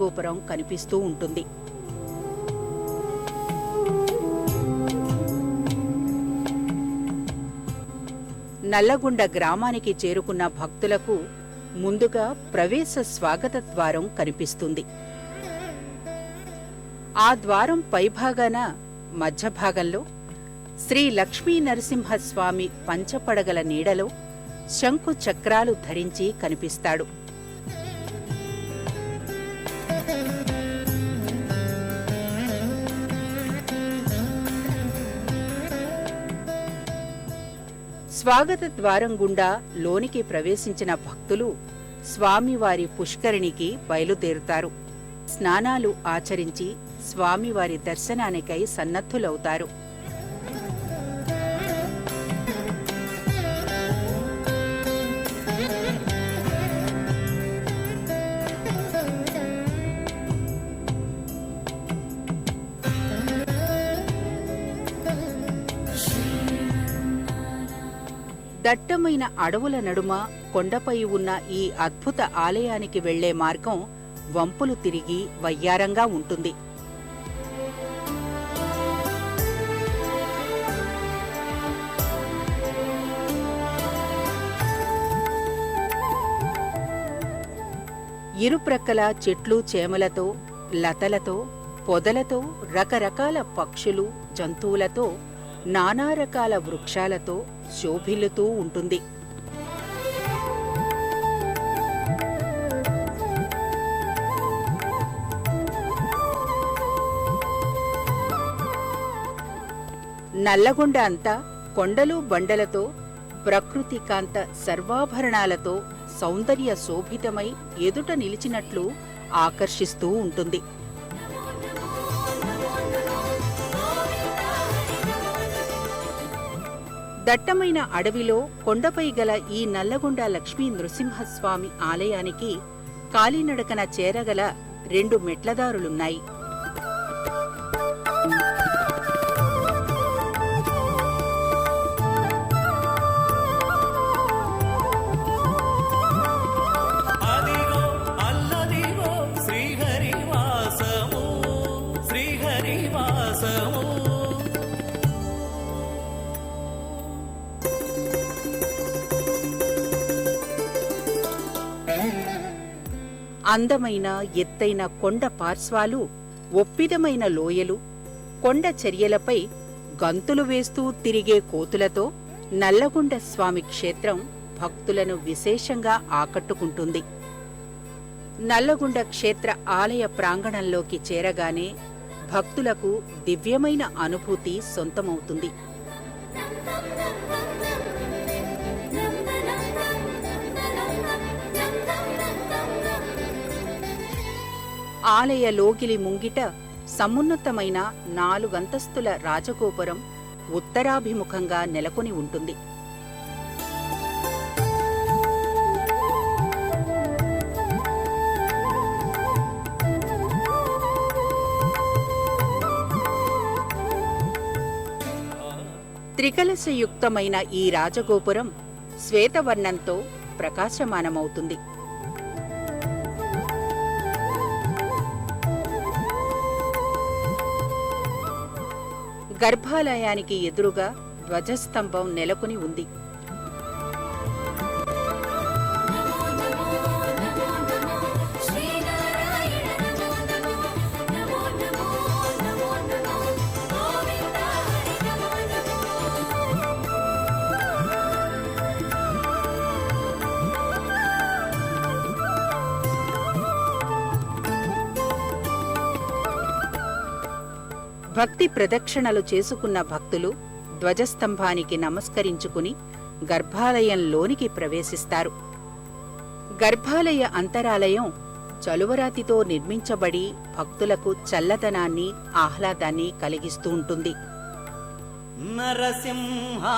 గోపురం కనిపిస్తూ ఉంటుంది. నల్లగొండ గ్రామానికి చేరుకున్న భక్తులకు ముందుగా ప్రవేశ స్వాగత ద్వారం కనిపిస్తుంది. ఆ ద్వారం పైభాగాన మధ్య భాగంలో శ్రీ లక్ష్మీ నరసింహస్వామి పంచపడగల నీడలో శంకు చక్రాలు ధరించి కనిపిస్తాడు. స్వాగత ద్వారం గుండా లోనికి ప్రవేశించిన భక్తులు స్వామివారి పుష్కరిణికి బయలుదేరుతారు. స్నానాలు ఆచరించి స్వామివారి దర్శనానికై సన్నద్ధులవుతారు. దట్టమైన అడవుల నడుమ కొండపై ఉన్న ఈ అద్భుత ఆలయానికి వెళ్ళే మార్గం వంపులు తిరిగి వయ్యారంగా ఉంటుంది. ఇరుప్రక్కల చెట్లు చేమలతో లతలతో పొదలతో రకరకాల పక్షులు జంతువులతో నానా రకాల వృక్షాలతో శోభిల్లుతూ ఉంటుంది. నల్లగొండ అంతా కొండలు బండలతో ప్రకృతి కాంత సర్వాభరణాలతో సౌందర్య శోభితమై ఎదుట నిలిచినట్లు ఆకర్షిస్తూ ఉంటుంది. దట్టమైన అడవిలో కొండపై గల ఈ నల్లగొండ లక్ష్మీ నృసింహస్వామి ఆలయానికి కాలినడకన చేరగల రెండు మెట్లదారులున్నాయి. శ్రీహరివాసము శ్రీహరివాసము. అందమైన ఎత్తైన కొండ పార్శ్వాలు ఒప్పిదమైన లోయలు కొండ చర్యలపై గంతులు వేస్తూ తిరిగే కోతులతో నల్లగొండ స్వామి క్షేత్రం భక్తులను విశేషంగా ఆకట్టుకుంటుంది. నల్లగొండ క్షేత్ర ఆలయ ప్రాంగణంలోకి చేరగానే భక్తులకు దివ్యమైన అనుభూతి సొంతమవుతుంది. ఆలయ లోగిలి ముంగిట సమున్నతమైన నాలుగంతస్తుల రాజగోపురం ఉత్తరాభిముఖంగా నెలకొని ఉంటుంది. త్రికలశయుక్తమైన ఈ రాజగోపురం శ్వేతవర్ణంతో ప్రకాశమానమవుతుంది. గర్భాలయానికి ఎదురుగా ధ్వజస్తంభం నెలకొని ఉంది. భక్తి ప్రదక్షిణలు చేసుకున్న భక్తులు ధ్వజస్తంభానికి నమస్కరించుకుని గర్భాలయంలోనికి ప్రవేశిస్తారు. గర్భాలయ అంతరాలయం చలువరాతితో నిర్మించబడి భక్తులకు చల్లదనాన్ని ఆహ్లాదాన్ని కలిగిస్తూ ఉంటుంది. నరసింహా